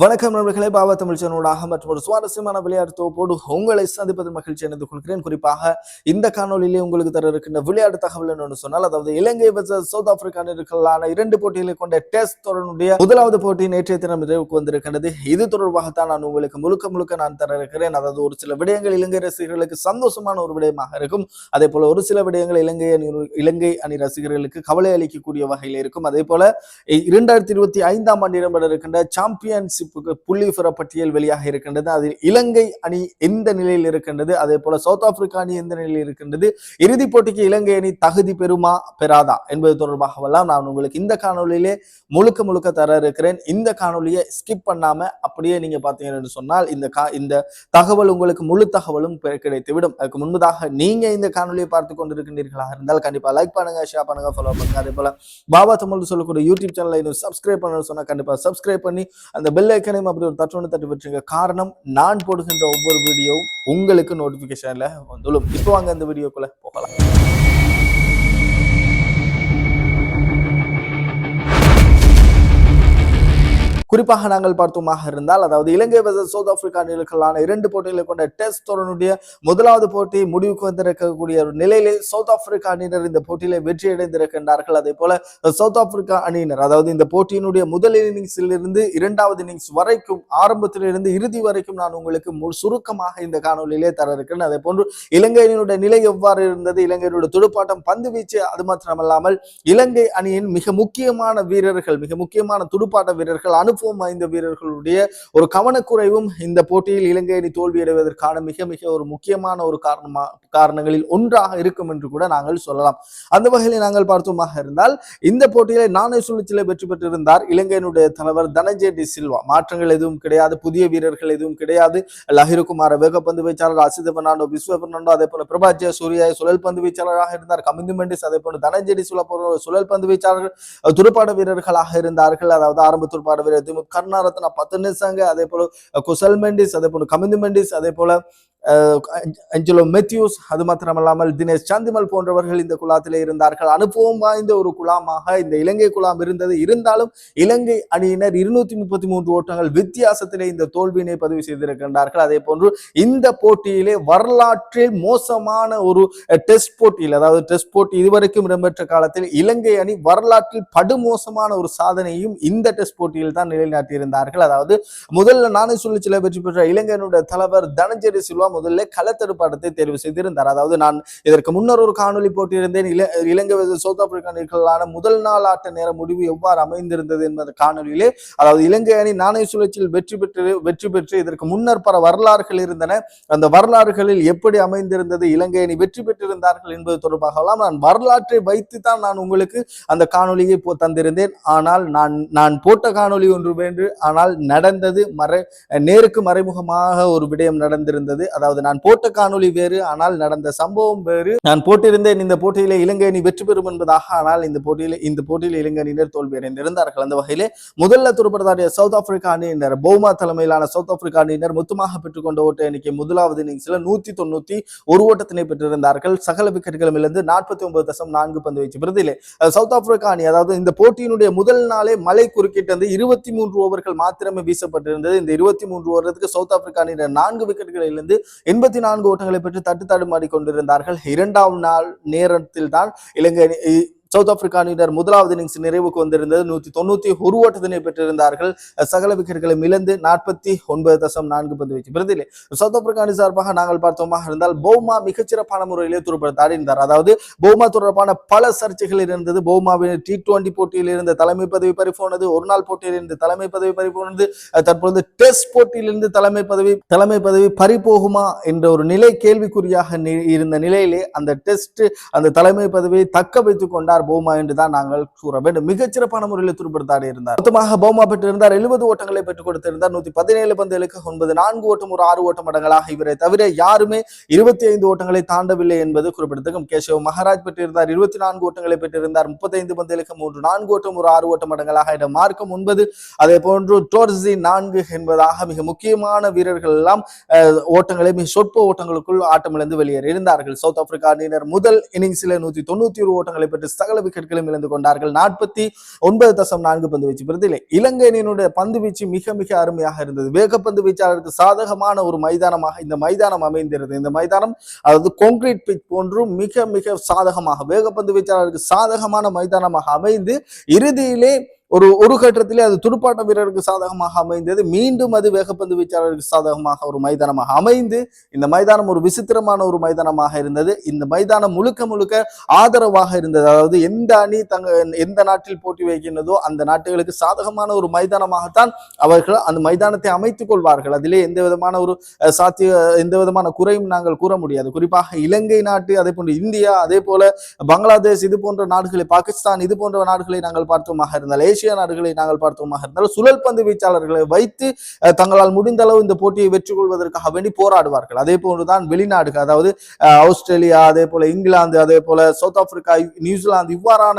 வணக்கம் நண்பர்களே பாபா தமிழ் சேனலோடாக மற்றும் ஒரு சுவாரஸ்யமான விளையாட்டு தொகுப்போடு உங்களை சந்திப்பதில் மகிழ்ச்சி அடைந்து கொள்கிறேன். குறிப்பாக இந்த காணொலியிலே உங்களுக்கு தர இருக்கின்ற விளையாட்டு தகவல் என்னன்னு சொன்னால் அதாவது இலங்கை வெர்சஸ் சவுத் ஆப்பிரிக்கான இரண்டு போட்டிகளை கொண்ட டெஸ்ட் தொடருடைய முதலாவது போட்டி நேற்றைய தினம் நிறைவுக்கு வந்திருக்கின்றது. இது தொடர்பாகத்தான் நான் உங்களுக்கு முழுக்க முழுக்க நான் தர இருக்கிறேன். அதாவது ஒரு சில விடயங்கள் இலங்கை ரசிகர்களுக்கு சந்தோஷமான ஒரு விடயமாக இருக்கும். அதே போல ஒரு சில விடயங்கள் இலங்கை அணி இலங்கை அணி ரசிகர்களுக்கு கவலை அளிக்கக்கூடிய வகையில் இருக்கும். அதே போல இரண்டாயிரத்தி இருபத்தி ஐந்தாம் ஆண்டு இடம்பெற இருக்கின்ற சாம்பியன்ஷிப் புள்ளி விவர பட்டியல் வெளியாக இருக்கின்றது. அதில் இலங்கை அணி எந்த நிலையில் இருக்கின்றது? அதே போல சவுத் ஆப்பிரிக்கா அணி எந்த நிலையில் இருக்கின்றது? இறுதிப் போட்டிக்கு இலங்கை அணி தகுதி பெறுமா? பெறாதா? என்பது தொடர்பாகவெல்லாம் நான் உங்களுக்கு இந்த காணொலியிலே முழுக்க முழுக்க தர இருக்கிறேன். இந்த காணொலியை ஸ்கிப் பண்ணாம அப்படியே நீங்க பாத்தீங்கன்னு சொன்னால் இந்த கா இந்த தகவல் உங்களுக்கு முழு தகவலும் கிடைத்துவிடும். அதுக்கு முன்பதாக நீங்க இந்த காணொலியை பார்த்து கொண்டிருக்கின்றீர்களாக இருந்தால் கண்டிப்பா லைக் பண்ணுங்க ஷேர் பண்ணுங்க ஃபாலோ பண்ணுங்க. அதே போல பாபா தமிழ் சொல்லக்கூடிய யூடியூப் சேனலை இன்னும் சப்ஸ்கிரைப் பண்ணணும்னு சொன்னா கண்டிப்பா சப்ஸ்கிரைப் பண்ணி அந்த பெல்லை பெல்லைக்கனையும் அப்படி ஒரு தட்டு தட்டி வச்சுங்க காரணம் நான் போடுகின்ற ஒவ்வொரு வீடியோவும் உங்களுக்கு நோட்டிபிகேஷன்ல வந்துடும். இப்போ வாங்க அந்த வீடியோக்குள்ள போகலாம். குறிப்பாக நாங்கள் பார்த்தோமாக இருந்தால் அதாவது இலங்கை வர்சஸ் சவுத் ஆப்பிரிக்கா அணிகளுக்கான இரண்டு போட்டிகளை கொண்ட டெஸ்ட் தொடருடைய முதலாவது போட்டி முடிவுக்கு வந்திருக்கக்கூடிய ஒரு நிலையிலே சவுத் ஆப்பிரிக்கா அணியினர் இந்த போட்டியில வெற்றி அடைந்திருக்கின்றார்கள் அதே போல சவுத் ஆப்பிரிக்கா அணியினர் அதாவது இந்த போட்டியினுடைய முதல் இன்னிங்ஸில் இருந்து இரண்டாவது இன்னிங்ஸ் வரைக்கும் ஆரம்பத்திலிருந்து இறுதி வரைக்கும் நான் உங்களுக்கு மு- சுருக்கமாக இந்த காணொலியிலே தர இருக்கிறேன் அதே போன்று இலங்கையினுடைய நிலை எவ்வாறு இருந்தது இலங்கையினுடைய துடுப்பாட்டம் பந்து வீச்சு அது மாத்திரமல்லாமல் இலங்கை அணியின் மிக முக்கியமான வீரர்கள் மிக முக்கியமான துடுப்பாட்ட வீரர்கள் அனுபவம் வாய்ந்த வீரர்களுடைய ஒரு கவனக்குறைவும் இந்த போட்டியில் இலங்கை அணி தோல்வியடைவதற்கான மிக மிக ஒரு முக்கியமான ஒரு காரணமா காரணங்களில் ஒன்றாக இருக்கும் என்று கூட நாங்கள் சொல்லலாம். அந்த வகையில் நாங்கள் பார்த்தோமாக இருந்தால் இந்த போட்டியில நானே சுழற்சியில வெற்றி பெற்றிருந்தார். இலங்கையினுடைய தலைவர் தனஞ்சே டி சில்வா. மாற்றங்கள் எதுவும் கிடையாது புதிய வீரர்கள் எதுவும் கிடையாது. லஹிருகுமார வேகப்பந்து வீச்சாளர் அசித பெர்னாண்டோ விஸ்வ பெர்னாண்டோ அதே போல பிரபாஜ்ய சூர்யா சுழல் பந்து வீச்சாளராக இருந்தார். கமிந்து மெண்டிஸ் அதே போல தனஞ்சே டி சில்வா போன்ற சுழல் பந்து வீச்சாளர்கள் துடுப்பாட வீரர்களாக இருந்தார்கள். அதாவது ஆரம்ப துடுப்பாட வீரர் திமுக கருணாரத்னா பத்து நிமிஷங்க அதே போல குசல் மெண்டிஸ் அதே போல கமிந்து மெண்டிஸ் அதே போல அஞ்சலோ மெத்யூஸ் அது மாத்திரமல்லாமல் தினேஷ் சந்திமல் போன்றவர்கள் இந்த குழாத்திலே இருந்தார்கள். அனுபவம் வாய்ந்த ஒரு குழாமாக இந்த இலங்கை குழாம் இருந்தது. இருந்தாலும் இலங்கை அணியினர் இருநூத்தி முப்பத்தி மூன்று ஓட்டங்கள் வித்தியாசத்திலே இந்த தோல்வியினை பதிவு செய்திருக்கின்றார்கள். அதே போன்று இந்த போட்டியிலே வரலாற்றில் மோசமான ஒரு டெஸ்ட் போட்டியில் அதாவது டெஸ்ட் போட்டி இதுவரைக்கும் இடம்பெற்ற காலத்தில் இலங்கை அணி வரலாற்றில் படுமோசமான ஒரு சாதனையும் இந்த டெஸ்ட் போட்டியில் தான் நிலைநாட்டியிருந்தார்கள். அதாவது முதல்ல நானே சொல்லி சில வெற்றி பெற்ற இலங்கையினுடைய தலைவர் தனஞ்சரி சில்வா முதல்ல களத்தடுப்பாட்டத்தை தேர்வு செய்திருந்தார். அதாவது நான் இதற்கு முன்னர் ஒரு காணொலி போட்டிருந்தேன். இல இலங்கை சவுத் ஆப்பிரிக்கா முதல் நாள் ஆட்ட நேர முடிவு எவ்வாறு அமைந்திருந்தது என்பது காணொலியிலே அதாவது இலங்கை அணி நாணய சுழற்சியில் வெற்றி பெற்று வெற்றி பெற்று இதற்கு முன்னர் பல வரலாறுகள் இருந்தன. அந்த வரலாறுகளில் எப்படி அமைந்திருந்தது இலங்கை அணி வெற்றி பெற்றிருந்தார்கள் என்பது தொடர்பாகலாம் நான் வரலாற்றை வைத்து தான் நான் உங்களுக்கு அந்த காணொலியை போ தந்திருந்தேன். ஆனால் நான் நான் போட்ட காணொளி ஒன்று வேண்டு ஆனால் நடந்தது மறை நேருக்கு மறைமுகமாக ஒரு விடயம் நடந்திருந்தது. அதாவது நான் போட்ட காணொளி வேறு ஆனால் நடந்த சம்பவம் வேறு. நான் போட்டிருந்தேன் இந்த போட்டியில இலங்கை அணி வெற்றி பெறும் என்பதாக ஆனால் இந்த போட்டியில இந்த போட்டியில் இலங்கை அணியினர் தோல்வி அடைந்திருந்தார்கள் அந்த வகையிலே முதல்ல துடுப்படுத்தாடிய சவுத் ஆப்பிரிக்கா அணியினர் பௌமா தலைமையிலான சவுத் ஆப்பிரிக்கா அணியினர் மொத்தமாக பெற்றுக்கொண்ட ஓட்ட எண்ணிக்கை முதலாவது இன்னிங்ஸ்ல நூத்தி தொண்ணூத்தி ஒரு ஓட்டத்தினை பெற்றிருந்தார்கள். சகல விக்கெட்டுகளும் இருந்து நாற்பத்தி ஒன்பது தசம் நான்கு பந்து வீச்சு பிரதிலே சவுத் ஆப்பிரிக்கா அணி அதாவது இந்த போட்டியினுடைய முதல் நாளே மலை குறுக்கிட்டு வந்து இருபத்தி மூன்று ஓவர்கள் மாத்திரமே வீசப்பட்டிருந்தது. இந்த இருபத்தி மூன்று ஓவருக்கு சவுத் ஆப்பிரிக்கா அணியினர் நான்கு விக்கெட்டுகளிலிருந்து எண்பத்தி நான்கு ஓட்டங்களை பெற்று தட்டு தடுமாறி கொண்டிருந்தார்கள். இரண்டாம் நாள் நேரத்தில் தான் இலங்கை சவுத் ஆப்பிரிக்கா அணியினர் முதலாவது இன்னிங்ஸ் நிறைவுக்கு வந்திருந்தது. நூத்தி தொண்ணூத்தி ஒரு ஓட்டத்தினை பெற்றிருந்தார்கள். சகல விக்கெட்டுகளை இழந்து நாற்பத்தி ஒன்பது தசம் நான்கு பந்து வீச்சு. பிரதிலே சவுத் ஆப்பிரிக்கா அணி சார்பாக நாங்கள் பார்த்தோமாக இருந்தால் பௌமா மிகச்சிறப்பான முறையிலே துருப்படுத்த இருந்தார் அதாவது பௌமா தொடர்பான பல சர்ச்சைகள் இருந்தது. பௌமாவின் டி டுவெண்டி போட்டியில் இருந்த தலைமை பதவி பறிபோனது. ஒரு நாள் போட்டியில் இருந்து தலைமை பதவி பறிபோனது. தற்பொழுது டெஸ்ட் போட்டியிலிருந்து தலைமை பதவி தலைமை பதவி பறிபோகுமா என்ற ஒரு நிலை கேள்விக்குறியாக நி- இருந்த நிலையிலே அந்த டெஸ்ட் அந்த தலைமை பதவியை தக்க வைத்துக் கொண்டார். பௌமா என்று தான் நாங்கள் கூற வேண்டும். மிகச்சிறப்பான முறையில் துருப்படுத்தாடி இருந்தார். மொத்தமாக பௌமா பெற்றிருந்தார். எழுபது ஓட்டங்களை பெற்றுக் கொடுத்திருந்தார். நூத்தி பதினேழு பந்துகளுக்கு ஒன்பது நான்கு ஓட்டம் ஒரு ஆறு ஓட்டம் அடங்கலாக இவரை தவிர யாருமே இருபத்தி ஐந்து ஓட்டங்களை தாண்டவில்லை என்பது குறிப்பிடத்தக்கும் கேசவ் மகாராஜ் பெற்றிருந்தார். இருபத்தி நான்கு ஓட்டங்களை பெற்றிருந்தார். முப்பத்தைந்து பந்துகளுக்கு மூன்று நான்கு ஓட்டம் ஒரு ஆறு ஓட்டம் அடங்கலாக இடம் மார்க்கம் ஒன்பது. அதே போன்று டோர்ஸி நான்கு என்பதாக மிக முக்கியமான வீரர்கள் எல்லாம் ஓட்டங்களை மிக சொற்ப ஓட்டங்களுக்குள் ஆட்டமிழந்து வெளியேறி இருந்தார்கள் சவுத் ஆப்பிரிக்கா அணியினர் முதல் இன்னிங்ஸில் நூத்தி தொண்ணூத்தி ஒரு ஓட்டங்களை பெற்று சகல விக்கெட்களும் இழந்து கொண்டார்கள். நாற்பத்தி ஒன்பது தசம் நான்கு பந்து வீச்சு. பிரதிலே இல்லை அணியினுடைய பந்து வீச்சு மிக மிக அருமையாக இருந்தது. வேகப்பந்து வீச்சாளருக்கு சாதகமான ஒரு மைதானமாக இந்த மைதானம் அமைந்திருந்தது. இந்த மைதானம் அதாவது கான்கிரீட் பிச் போன்று மிக மிக சாதகமாக வேகப்பந்து வீச்சாளருக்கு சாதகமான மைதானமாக அமைந்து இறுதியிலே ஒரு ஒரு கட்டத்திலே அது துடுப்பாட்ட வீரருக்கு சாதகமாக அமைந்தது. மீண்டும் அது வேகப்பந்து வீச்சாளருக்கு சாதகமாக ஒரு மைதானமாக அமைந்து இந்த மைதானம் ஒரு விசித்திரமான ஒரு மைதானமாக இருந்தது. இந்த மைதானம் முழுக்க முழுக்க ஆதரவாக இருந்தது. அதாவது எந்த அணி தங்க எந்த நாட்டில் போட்டி வைக்கின்றதோ அந்த நாட்டுகளுக்கு சாதகமான ஒரு மைதானமாகத்தான் அவர்கள் அந்த மைதானத்தை அமைத்துக் கொள்வார்கள். அதிலே எந்த விதமான ஒரு சாத்திய எந்த விதமான குறையும் நாங்கள் கூற முடியாது. குறிப்பாக இலங்கை நாட்டு அதே போன்று இந்தியா அதே போல பங்களாதேஷ் இது போன்ற நாடுகளை பாகிஸ்தான் இது போன்ற நாடுகளை நாங்கள் பார்த்தோமாக இருந்தாலே ஏசிய நாடுகளை நாங்கள் பார்த்தோமாக இருந்தாலும் சுழல் பந்து வீச்சாளர்களை வைத்து தங்களால் முடிந்த அளவு இந்த போட்டியை வெற்றி கொள்வதற்காக வேண்டி போராடுவார்கள். அதே போன்றுதான் வெளிநாடுகள் அதாவது ஆஸ்திரேலியா அதே போல இங்கிலாந்து அதே போல சவுத் ஆப்பிரிக்கா நியூசிலாந்து இவ்வாறான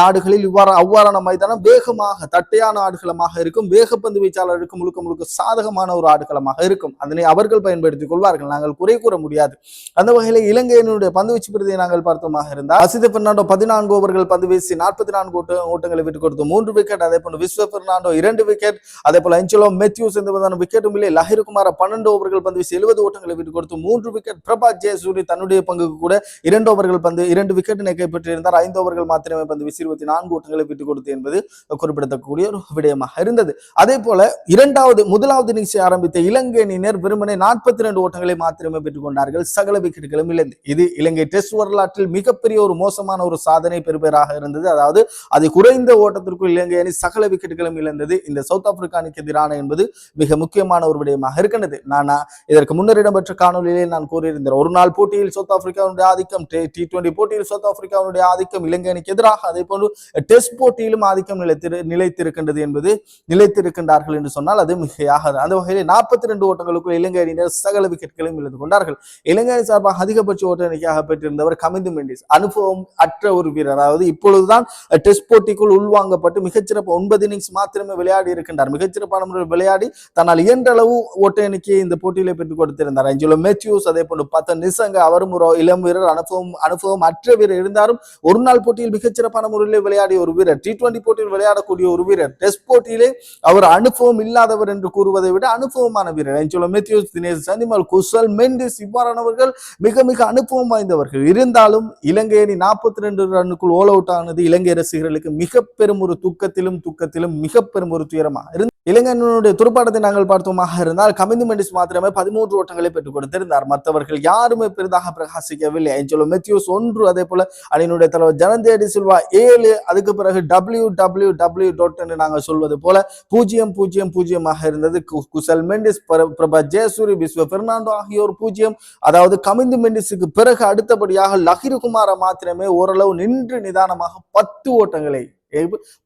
நாடுகளில் இவ்வாறு அவ்வாறான மைதானம் வேகமாக தட்டையான ஆடுகளமாக இருக்கும் வேகப்பந்து வீச்சாளருக்கு முழுக்க முழுக்க சாதகமான ஒரு ஆடுகளமாக இருக்கும். அதனை அவர்கள் பயன்படுத்திக் கொள்வார்கள். நாங்கள் குறை கூற முடியாது. அந்த வகையில் இலங்கையினுடைய பந்து வீச்சு பிரதியை நாங்கள் பார்த்தோமாக இருந்தால் அசித பெர்னாண்டோ பதினான்கு ஓவர்கள் பந்து வீசி நாற்பத்தி நான்கு ஓட்டங்களை விட்டுக் கொடுத்து மூன்று விக்கெட் அதே போல விஸ்வ பெர்னாண்டோ இரண்டு விக்கெட் அதே போல அஞ்சலோ மெத்யூஸ் எந்த விதமான விக்கெட்டும் இல்லை. லஹிர் குமார பன்னெண்டு ஓவர்கள் பந்து வீசி எழுபது ஓட்டங்களை விட்டு கொடுத்து மூன்று விக்கெட் பிரபாத் ஜெயசூரி தன்னுடைய பங்குக்கு கூட இரண்டு ஓவர்கள் பந்து இரண்டு விக்கெட்டினை கைப்பற்றியிருந்தார் ஐந்து ஓவர்கள் மாத்திரமே பந்து வீசி இருபத்தி நான்கு ஓட்டங்களை விட்டுக் கொடுத்து என்பது குறிப்பிடத்தக்கக்கூடிய ஒரு விடயமாக இருந்தது. அதே போல இரண்டாவது முதலாவது இன்னிங்ஸை ஆரம்பித்த இலங்கை அணியினர் வெறுமனே நாற்பத்தி ரெண்டு ஓட்டங்களை மாத்திரமே பெற்றுக் கொண்டார்கள். சகல விக்கெட்டுகளும் இழந்து. இது இலங்கை டெஸ்ட் வரலாற்றில் மிகப்பெரிய ஒரு மோசமான ஒரு சாதனை பெறுபேறாக இருந்தது. அதாவது அது குறைந்த ஓட்டத்திற்குள் இலங்கை அணி சகல விக்கெட்டுகளும் இழந்தது. இந்த சவுத் ஆப்பிரிக்கா அணிக்கு எதிரான என்பது மிக முக்கியமான ஒரு விடயமாக இருக்கின்றது. நான் இதற்கு முன்னர் இடம்பெற்ற காணொலியிலே நான் கூறியிருந்தேன் ஒரு நாள் போட்டியில் சவுத் ஆப்பிரிக்காவுடைய ஆதிக்கம் டி டுவெண்டி போட்டியில் சவுத் ஆப்பிரிக்காவுடைய ஆதிக்கம் இலங்கை அணிக்கு எதிராக அதே போன்று டெஸ்ட் போட்டியிலும் ஆதிக்கம் நிலைத்திரு நிலைத்திருக்கின்றது என்பது நிலைத்திருக்கின்றார்கள் என்று சொன்னால் அது மிகையாகாது. அந்த வகையில் நாற்பத்தி ரெண்டு ஓட்டங்களுக்குள் இலங்கை அணியினர் சகல விக்கெட்டுகளையும் இழந்து கொண்டார்கள். இலங்கை அணி சார்பாக அதிகபட்ச ஓட்ட எண்ணிக்கையாக பெற்றிருந்தவர் கமிந்து மெண்டிஸ். அனுபவம் அற்ற ஒரு வீரர். அதாவது இப்பொழுதுதான் டெஸ்ட் போட்டிக்குள் உள்வாங்கப்பட்டு மிகச்சிறப்பு ஒன்பது இன்னிங்ஸ் மாத்திரமே விளையாடி இருக்கின்றார். மிகச்சிறப்பான முறையில் விளையாடி தன்னால் இயன்ற அளவு ஓட்ட எண்ணிக்கையை இந்த போட்டியிலே பெற்றுக் கொடுத்திருந்தார். அஞ்சுல மேத்யூஸ் அதே போன்று பத்த நிசங்க அவரும் ஒரு இளம் வீரர் அனுபவம் அனுபவம் அற்ற வீரர் இருந்தாலும் ஒரு நாள் போட்டியில் மிகச்சிறப்பான முறையில் விளையாடிய ஒரு வீரர் டி டுவெண்டி போட்டியில் விளையாடக்கூடிய ஒரு வீரர் டெஸ்ட் போட்டியிலே அவர் அனுபவம் இல்லாதவர் என்று கூறுவதை விட அனுபவமான வீரர். அஞ்சுல மேத்யூஸ் தினேஷ் சனிமல் குசல் மெண்டிஸ் இவ்வாறானவர்கள் மிக மிக அனுபவம் வாய்ந்தவர்கள். இருந்தாலும் இலங்கை அணி நாற்பத்தி ரெண்டு ரன்னுக்குள் ஓல் அவுட் ஆனது இலங்கை ரசிகர்களுக்கு மிக பெரும் ஒரு துக்கத்திலும் துக்கத்திலும் மிக பெரும் ஒரு துயரமாக இருந்து இளைஞனுடைய துடுப்பாட்டத்தை நாங்கள் பார்த்தோமாக இருந்தால் கமிந்து மெண்டிஸ் மாத்திரமே பதிமூன்று ஓட்டங்களை பெற்றுக் கொடுத்திருந்தார். மற்றவர்கள் யாருமே பெரிதாக பிரகாசிக்கவில்லை. ஏஞ்சலோ மெத்யூஸ் ஒன்று அதே போல அணியினுடைய தலைவர் ஜனந்தேடி சில்வா ஏழு அதுக்கு பிறகு டபிள்யூ டபிள்யூ டபிள்யூ டாட் என்று நாங்கள் சொல்வது போல பூஜ்ஜியம் பூஜ்ஜியம் பூஜ்ஜியமாக இருந்தது. கு- குசல் மெண்டிஸ் பிரபா ஜெயசூரி விஸ்வ பெர்னாண்டோ ஆகியோர் பூஜ்ஜியம். அதாவது கமிந்து மெண்டிஸுக்கு பிறகு அடுத்தபடியாக லஹிருகுமார மாத்திரமே ஓரளவு நின்று நிதானமாக பத்து ஓட்டங்களை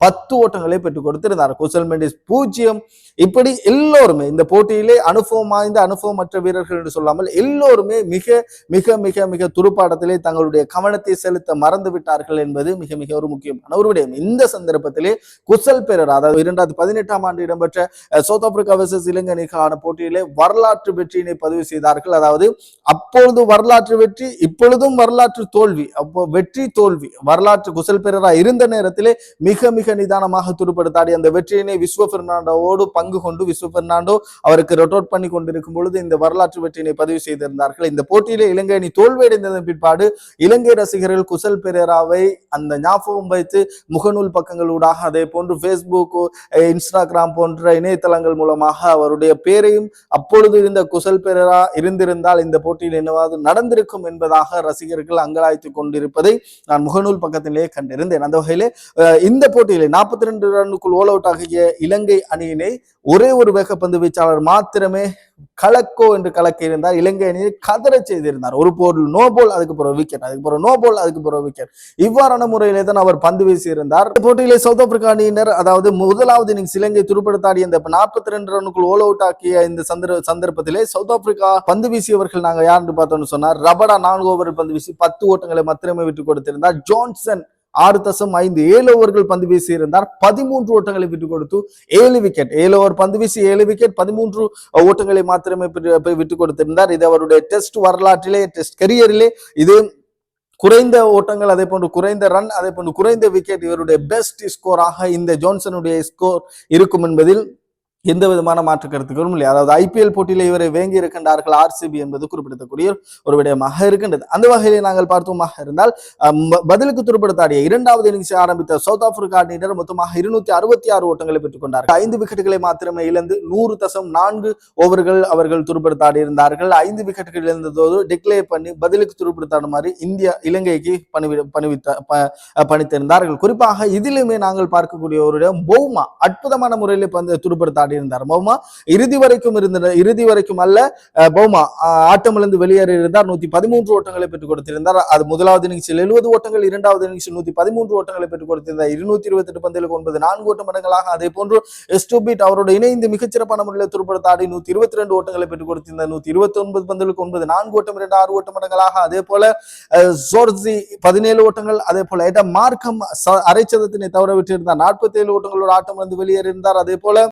பத்து ஓட்டங்களை பெற்றுக் கொடுத்திருந்தார். குசல் மெண்டிஸ் பூஜ்ஜியம். இப்படி எல்லோருமே இந்த போட்டியிலே அனுபவம் வாய்ந்த அனுபவமற்ற வீரர்கள் என்று சொல்லாமல் எல்லோருமே மிக மிக மிக மிக துடுப்பாட்டத்திலே தங்களுடைய கவனத்தை செலுத்த மறந்து விட்டார்கள் என்பது மிக மிக ஒரு முக்கியமான ஒரு விடயம். இந்த சந்தர்ப்பத்திலே குசல் பெரர் அதாவது இரண்டாயிரத்தி பதினெட்டாம் ஆண்டு இடம்பெற்ற சவுத் ஆப்பிரிக்கா வர்சஸ் இலங்கை அணிக்கான போட்டியிலே வரலாற்று வெற்றியினை பதிவு செய்தார்கள். அதாவது அப்பொழுது வரலாற்று வெற்றி இப்பொழுதும் வரலாற்று தோல்வி. அப்போ வெற்றி தோல்வி. வரலாற்று குசல் பெரரா இருந்த நேரத்திலே மிக மிக நிதானமாக துடுப்படுத்தாடி அந்த வெற்றியினை விஸ்வ பெர்னாண்டோவோடு பங்கு கொண்டு விஸ்வ பெர்னாண்டோ அவருக்கு ரொட்டோட் பண்ணி கொண்டிருக்கும் பொழுது இந்த வரலாற்று வெற்றியினை பதிவு செய்திருந்தார்கள். இந்த போட்டியிலே இலங்கை அணி தோல்வியடைந்ததன் பிற்பாடு இலங்கை ரசிகர்கள் குசல் பெரேராவை அந்த ஞாபகம் வைத்து முகநூல் பக்கங்களூடாக அதே போன்று ஃபேஸ்புக் இன்ஸ்டாகிராம் போன்ற இணையதளங்கள் மூலமாக அவருடைய பேரையும் அப்பொழுது இருந்த குசல் பெரேரா இருந்திருந்தால் இந்த போட்டியில் என்னவாவது நடந்திருக்கும் என்பதாக ரசிகர்கள் அங்கலாய்த்து கொண்டிருப்பதை நான் முகநூல் பக்கத்திலே கண்டிருந்தேன். அந்த வகையிலே இந்த போட்டியிலே நாற்பத்தி ரெண்டு ரன்னுக்குள் ஓல் அவுட் ஆகிய இலங்கை அணியினை ஒரே ஒரு வேகப்பந்து வீச்சாளர் மாத்திரமே கலக்கோ என்று கலக்க இருந்தார். இலங்கை அணியை கதற செய்திருந்தார். ஒரு போல் நோ போல் அதுக்கு பிறகு விக்கெட் அதுக்கு பிறகு நோ போல் அதுக்கு பிறகு விக்கெட் இவ்வாறான முறையிலே தான் அவர் பந்து வீசியிருந்தார். இந்த போட்டியிலே சவுத் ஆப்பிரிக்கா அணியினர் அதாவது முதலாவது இன்னிங்ஸ் இலங்கை துடுப்படுத்தாடிய இந்த நாற்பத்தி ரெண்டு ரன்னுக்குள் ஓல் அவுட் ஆக்கிய இந்த சந்தர்ப்ப சந்தர்ப்பத்திலே சவுத் ஆப்பிரிக்கா பந்து வீசியவர்கள் நாங்கள் யாருன்னு பார்த்தோம்னு சொன்னார் ரபடா நான்கு ஓவர் பந்து வீசி பத்து ஓட்டங்களை மாத்திரமே விட்டுக் கொடுத்திருந்தார். ஜான்சன் ஆறு தசம் ஐந்து ஏழு ஓவர்கள் பந்து வீசி இருந்தார். பதிமூன்று ஓட்டங்களை விட்டுக் கொடுத்து ஏழு விக்கெட் ஏழு ஓவர் பந்து வீசி ஏழு விக்கெட் பதிமூன்று ஓட்டங்களை மாத்திரமே பெற்று- விட்டுக் கொடுத்திருந்தார். இது அவருடைய டெஸ்ட் வரலாற்றிலே டெஸ்ட் கரியரிலே இது குறைந்த ஓட்டங்கள் அதே போன்று குறைந்த ரன் அதே போன்று குறைந்த விக்கெட் இவருடைய பெஸ்ட் ஸ்கோராக இந்த ஜோன்சனுடைய ஸ்கோர் இருக்கும் என்பதில் எந்த விதமான மாற்று கருத்துக்களும் இல்லை. அதாவது ஐபிஎல் போட்டியில் இவரை வேங்கி இருக்கின்றார்கள் ஆர்சிபி என்பது குறிப்பிடத்தக்கூடிய ஒரு விடயமாக இருக்கின்றது. அந்த வகையில் நாங்கள் பார்த்தோமாக இருந்தால் பதிலுக்கு துருப்படுத்தாடிய இரண்டாவது இன்னிங்ஸ் ஆரம்பித்த சவுத் ஆப்பிரிக்கா அணியினர் மொத்தமாக இருநூத்தி அறுபத்தி ஆறு ஓட்டங்களை பெற்றுக் கொண்டார்கள். ஐந்து விக்கெட்டுகளை மாத்திரமே இழந்து நூறு தசம் நான்கு ஓவர்கள் அவர்கள் துருப்படுத்தாடி இருந்தார்கள் ஐந்து விக்கெட்டுகள் இழந்ததோடு டிக்ளேர் பண்ணி பதிலுக்கு துருப்படுத்தாடுமாறு இந்தியா இலங்கைக்கு பணிவிட பணிவித்த பணித்திருந்தார்கள். குறிப்பாக இதிலுமே நாங்கள் பார்க்கக்கூடிய ஒரு பௌமா அற்புதமான முறையில் பந்து இருந்தார் பௌமா இறுதி வரைக்கும் இருந்த இறுதி வரைக்கும் அல்ல பௌமா ஆட்டமிலிருந்து வெளியேறி இருந்தார். நூத்தி பதிமூன்று ஓட்டங்களை பெற்றுக் கொடுத்திருந்தார். அது முதலாவது இன்னிங்ஸில் எழுபது ஓட்டங்கள் இரண்டாவது இன்னிங்ஸில் நூத்தி பதிமூன்று ஓட்டங்களை பெற்றுக் கொடுத்திருந்தார். இருநூத்தி இருபத்தி எட்டு பந்திலுக்கு ஒன்பது நான்கு ஓட்ட மடங்களாக. அதே போன்று எஸ்டூபிட் அவரோட இணைந்து மிகச்சிறப்பான முறையில் துருப்படுத்த ஆடி நூத்தி இருபத்தி ரெண்டு ஓட்டங்களை பெற்றுக் கொடுத்திருந்தார். நூத்தி இருபத்தி ஒன்பது பந்தலுக்கு ஒன்பது நான்கு ஓட்டம் இரண்டு ஆறு ஓட்ட மடங்களாக. அதே போல ஜோர்ஜி பதினேழு ஓட்டங்கள் அதே போல ஏட்டா மார்க்கம் அரைச்சதத்தினை தவற விட்டிருந்தார் நாற்பத்தி ஏழு ஓட்டங்களோட ஆட்டம் வந்து வெளியேறியிருந்தார். அதே போல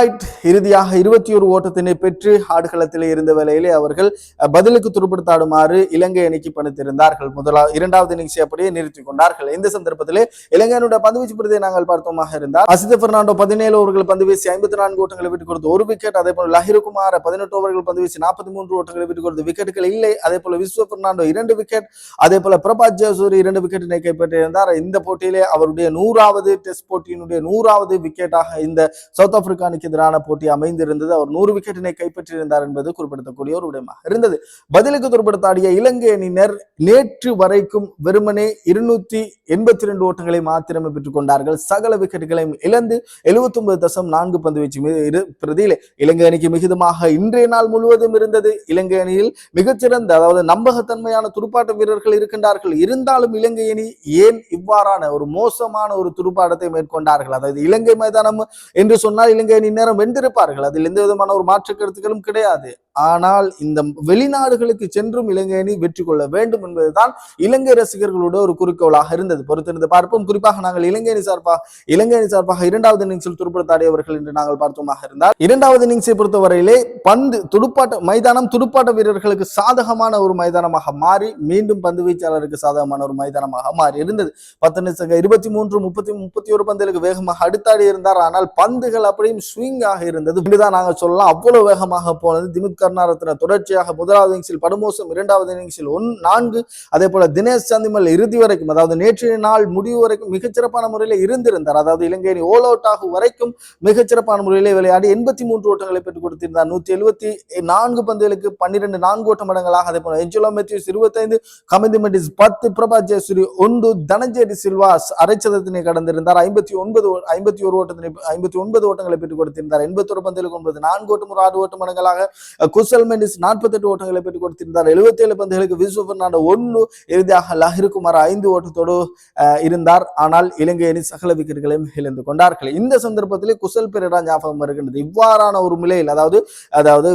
டிவைட் இறுதியாக இருபத்தி ஒரு ஓட்டத்தினை பெற்று ஆடுகளத்தில் இருந்த வேளையிலே அவர்கள் பதிலுக்கு துருப்படுத்தாடுமாறு இலங்கை அணிக்கு பணித்திருந்தார்கள். முதலா இரண்டாவது இன்னிங்ஸை அப்படியே நிறுத்தி கொண்டார்கள். இந்த சந்தர்ப்பத்திலே இலங்கையினுடைய பந்துவீச்சு பிரதியை நாங்கள் பார்த்தோமாக இருந்தால் அசித பெர்னாண்டோ பதினேழு ஓவர்கள் பந்து வீசி ஐம்பத்தி நான்கு ஓட்டங்களை விட்டுக் கொடுத்து ஒரு விக்கெட் அதே போல லஹிருகுமார் பதினெட்டு ஓவர்கள் பந்து வீசி நாற்பத்தி மூன்று ஓட்டங்களை விட்டுக் கொடுத்து விக்கெட்டுகள் இல்லை. அதே போல விஸ்வ பெர்னாண்டோ இரண்டு விக்கெட் அதே போல பிரபாத் ஜெயசூரி இரண்டு விக்கெட்டினை கைப்பற்றியிருந்தார். இந்த போட்டியிலே அவருடைய நூறாவது டெஸ்ட் போட்டியினுடைய நூறாவது விக்கெட்டாக இந்த சவுத் ஆப்பிரிக்கா அணிக்கு எதிரான போட்டி அமைந்திருந்தது. அவர் நூறு விக்கெட்டினை கைப்பற்றியிருந்தார் என்பது குறிப்பிடத்தக்கூடிய ஒரு விடயமாக இருந்தது. பதிலுக்கு துடுப்படுத்தாடிய இலங்கை அணியினர் நேற்று வரைக்கும் வெறுமனே இருநூத்தி எண்பத்தி ரெண்டு ஓட்டங்களை மாத்திரமே பெற்றுக் கொண்டார்கள். சகல விக்கெட்டுகளையும் இழந்து 79 தசம் நான்கு பந்து வீச்சு இரு பிரதியிலே இலங்கை அணிக்கு மிகுதமாக இன்றைய நாள் முழுவதும் இருந்தது. இலங்கை அணியில் மிகச்சிறந்த அதாவது நம்பகத்தன்மையான துடுப்பாட்ட வீரர்கள் இருக்கின்றார்கள். இருந்தாலும் இலங்கை அணி ஏன் இவ்வாறான ஒரு மோசமான ஒரு துடுப்பாட்டத்தை மேற்கொண்டார்கள்? அதாவது இலங்கை மைதானம் என்று சொன்னால் இலங்கை அணி நேரம் வென்றிருப்பார்கள். அதில் எந்த விதமான ஒரு மாற்று கருத்துக்களும் கிடையாது. ஆனால் இந்த வெளிநாடுகளுக்கு சென்றும் இலங்கை அணி வெற்றி கொள்ள வேண்டும் என்பதுதான் இலங்கை ரசிகர்களோட ஒரு குறிக்கோளாக இருந்தது. பொறுத்திருந்து பார்ப்போம். குறிப்பாக நாங்கள் இலங்கை அணி சார்பாக இலங்கை அணி சார்பாக இரண்டாவது இன்னிங்ஸில் துடுப்படுத்தாடியவர்கள் என்று நாங்கள் பார்த்தோமாக இருந்தால் இரண்டாவது இன்னிங்ஸை பொறுத்தவரையிலே பந்து துடுப்பாட்ட மைதானம் துடுப்பாட்ட வீரர்களுக்கு சாதகமான ஒரு மைதானமாக மாறி மீண்டும் பந்து வீச்சாளருக்கு சாதகமான ஒரு மைதானமாக மாறி இருந்தது. பத்து நிமிஷங்கள் இருபத்தி மூன்று முப்பத்தி முப்பத்தி ஒரு பந்துகளுக்கு வேகமாக அடுத்தாடி இருந்தார். ஆனால் பந்துகள் அப்படியும் ஸ்விங் ஆக இருந்தது. இப்படிதான் நாங்கள் சொல்லலாம். அவ்வளவு வேகமாக போனது. திமித் கர்ணாரத்ன தொடர்ச்சியாக முதலாவது இன்னிங்ஸில் படுமோசம் இரண்டாவது இன்னிங்ஸில் ஒன் நான்கு. அதே போல தினேஷ் சந்திமல் இறுதி வரைக்கும் அதாவது நேற்றைய நாள் முடிவு வரைக்கும் மிகச்சிறப்பான முறையில் இருந்திருந்தார். அதாவது இலங்கை அணி ஓல் அவுட் ஆகும் வரைக்கும் மிகச்சிறப்பான முறையில் விளையாடி எண்பத்தி மூன்று ஓட்டங்களை பெற்றுக் கொடுத்திருந்தார். நூத்தி எழுபத்தி நான்கு பந்துகளுக்கு பன்னிரண்டு நான்கு ஓட்ட மடங்களாக அதே போல என்ஜுலோ மெத்யூஸ் இருபத்தைந்து கமிந்தி மெட்டிஸ் பத்து பிரபாத் ஜெயசூரி ஒன்று தனஞ்சேரி சில்வாஸ் அரைச்சதத்தினை கடந்திருந்தார். ஐம்பத்தி ஒன்பது ஐம்பத்தி ஒரு ஓட்டத்தினை ஐம்பத்தி ஒன்பது ஓட்டங்களை பெற்றுக் கொடுத்திருந்தார். எண்பத்தொரு பந்துகளுக்கு ஒன்பது நான்கு ஓட்டம் ஒரு ஆறு ஓட்டம் மடங்களாக குசல் மெண்டிஸ் நாற்பத்தெட்டு ஓட்டங்களை பெற்றுக் கொடுத்திருந்தார். எழுபத்தி ஏழு பந்துகளுக்கு விஸ்வ பெர்னாண்டோ ஒன்று இறுதியாக லஹிருகுமார் ஐந்து ஓட்டத்தோடு அஹ், இருந்தார். ஆனால் இலங்கை அணி சகல விக்கெட்டுகளையும் இழந்து கொண்டார்கள். இந்த சந்தர்ப்பத்திலே குசல் பெரரா ஞாபகம் வருகின்றது. இவ்வாறான ஒரு நிலையில் அதாவது அதாவது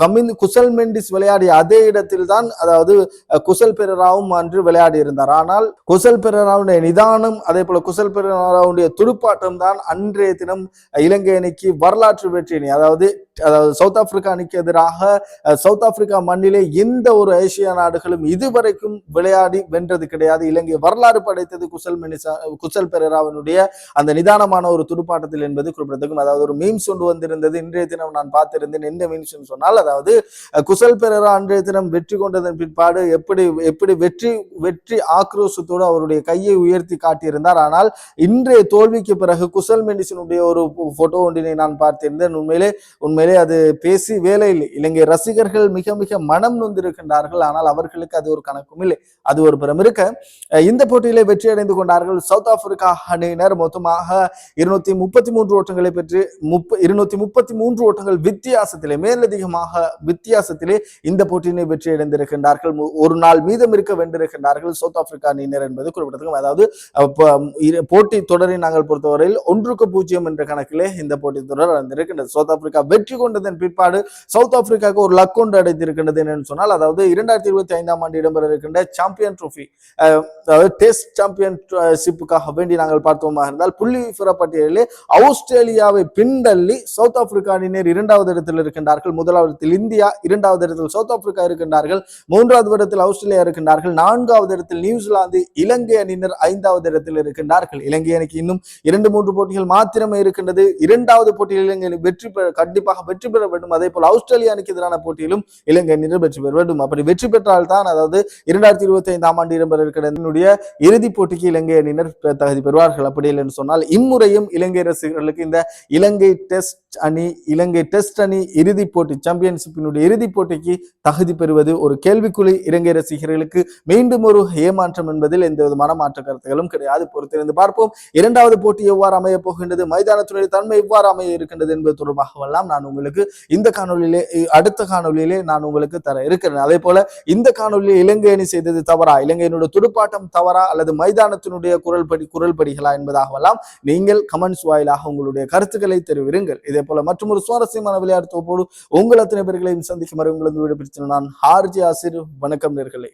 கமின் குசல் மெண்டிஸ் விளையாடிய அதே இடத்தில் தான் அதாவது குசல் பெரராவும் அன்று விளையாடி இருந்தார் ஆனால் குசல் பெரராவுடைய நிதானம் அதே போல குசல் பெரராவுடைய துடுப்பாட்டம் தான் அன்றைய தினம் இலங்கை அணிக்கு வரலாற்று வெற்றி அணி அதாவது அதாவது சவுத் ஆப்பிரிக்கா அணிக்கு எதிராக சவுத் ஆப்பிரிக்கா மண்ணிலே எந்த ஒரு ஏசிய நாடுகளும் இதுவரைக்கும் விளையாடி வென்றது கிடையாது. இலங்கை வரலாறு படைத்தது குசல் மெனிசா குசல் பெரேராவினுடைய அந்த நிதானமான ஒரு துடுப்பாட்டத்தில் என்பது குறிப்பிடத்தக்கும் அதாவது ஒரு மீம்ஸ் கொண்டு வந்திருந்தது. இன்றைய தினம் நான் பார்த்திருந்தேன். எந்த மீம்ஸ் சொன்னால் அதாவது குசல் பெரேரா அன்றைய தினம் வெற்றி கொண்டதன் பிற்பாடு எப்படி எப்படி வெற்றி வெற்றி ஆக்ரோஷத்தோடு அவருடைய கையை உயர்த்தி காட்டியிருந்தார். ஆனால் இன்றைய தோல்விக்கு பிறகு குசல் மெனிசனுடைய ஒரு போட்டோ ஒன்றினை நான் பார்த்திருந்தேன். உண்மையிலே உண்மையிலே அது பேசி வேலை இல்லை. இலங்கை ரசிகர்கள் மிக மிக மனம் நொந்திருக்கின்றார்கள். ஆனால் அவர்களுக்கு அது ஒரு கணக்கும் இல்லை. அது ஒரு புறம் இருக்க இந்த போட்டியிலே வெற்றி அடைந்து கொண்டார்கள் சவுத் ஆப்பிரிக்கா அணியினர். மொத்தமாக இருநூத்தி முப்பத்தி மூன்று ஓட்டங்களை பெற்று முப்ப இருநூத்தி முப்பத்தி மூன்று ஓட்டங்கள் வித்தியாசத்திலே மேலதிகமாக வித்தியாசத்திலே இந்த போட்டியினை வெற்றி அடைந்திருக்கின்றார்கள். ஒரு நாள் மீதம் இருக்க வென்றிருக்கின்றார்கள் சவுத் ஆப்பிரிக்கா அணியினர் என்பது குறிப்பிடத்தக்கம் அதாவது போட்டி தொடரை நாங்கள் பொறுத்தவரையில் ஒன்றுக்கு பூஜ்ஜியம் என்ற கணக்கிலே இந்த போட்டி தொடர் நடந்திருக்கின்றது. சவுத் ஆப்பிரிக்கா வெற்றி கொண்டதன் பிற்பாடு சவுத் ஆப்பிரிக்காவுக்கு ஒரு லக் ஒன்று அடைத்திருக்கின்றது என்னன்னு சொன்னால் அதாவது இரண்டாயிரத்தி இருபத்தி ஐந்தாம் ஆண்டு இடம்பெற இருக்கின்ற சாம்பியன் ட்ரோஃபி அதாவது டெஸ்ட் சாம்பியன்ஷிப்புக்காக வேண்டி நாங்கள் பார்த்தோமாக இருந்தால் புள்ளி பட்டியலிலே ஆஸ்திரேலியாவை பின்தள்ளி சவுத் ஆப்பிரிக்கா அணியினர் இரண்டாவது இடத்தில் இருக்கின்றார்கள். முதலாவது இடத்தில் இந்தியா இரண்டாவது இடத்தில் சவுத் ஆப்பிரிக்கா இருக்கின்றார்கள். மூன்றாவது இடத்தில் ஆஸ்திரேலியா இருக்கின்றார்கள். நான்காவது இடத்தில் நியூசிலாந்து இலங்கை அணியினர் ஐந்தாவது இடத்தில் இருக்கின்றார்கள். இலங்கை அணிக்கு இன்னும் இரண்டு மூன்று போட்டிகள் மாத்திரமே இருக்கின்றது. இரண்டாவது போட்டியில் இலங்கை வெற்றி பெற கண்டிப்பாக வெற்றி பெற வேண்டும். அதே போல் ஆஸ்திரேலியா அணிக்கு எதிரான போட்டியிலும் இலங்கை அணியினர் வெற்றி பெற வேண்டும். அப்படி வெற்றி பெற்றால் தான் அதாவது இரண்டாயிரத்தி இருபத்தி ஐந்தாம் ஆண்டு இடம்பெற இருக்கிற என்னுடைய இறுதிப் போட்டிக்கு இலங்கை அணியினர் தகுதி பெறுவார்கள். அப்படி இல்லைன்னு சொன்னால் இம்முறையும் இலங்கை ரசிகர்களுக்கு இந்த இலங்கை டெஸ்ட் அணி இலங்கை டெஸ்ட் அணி இறுதிப் போட்டி சாம்பியன்ஷிப்பினுடைய இறுதிப் போட்டிக்கு தகுதி பெறுவது ஒரு கேள்விக்குழி இலங்கை ரசிகர்களுக்கு மீண்டும் ஒரு ஏமாற்றம் என்பதில் எந்த விதமான மாற்ற கருத்துகளும் கிடையாது. பொறுத்திருந்து பார்ப்போம். இரண்டாவது போட்டி எவ்வாறு அமைய போகின்றது? மைதானத்துடைய தன்மை எவ்வாறு அமைய இருக்கின்றது என்பது தொடர்பாகவெல்லாம் நான் உங்களுக்கு இந்த காணொலியிலே அடுத்த காணொலியிலே நான் உங்களுக்கு தர இருக்கிறேன். அதே போல இந்த காணொலியில் இலங்கை அணி செய்தது தவறா? இலங்கையினுடைய துடுப்பாட்டம் தவறா? அல்லது மைதானத்தினுடைய குரல் படி குரல் படிகளா என்பதாகவெல்லாம் நீங்கள் கமெண்ட்ஸ் வாயிலாக உங்களுடைய கருத்துக்களை தெரிவிருங்கள். இதே போல மற்றும் ஒரு சுவாரஸ்யமான விளையாட்டு தொகுப்போடு உங்கள் அத்தனை பேர்களையும் சந்திக்கும் வரை உங்களது விட பிரச்சனை நான் ஹார்ஜி ஆசிர். வணக்கம் நேர்களே.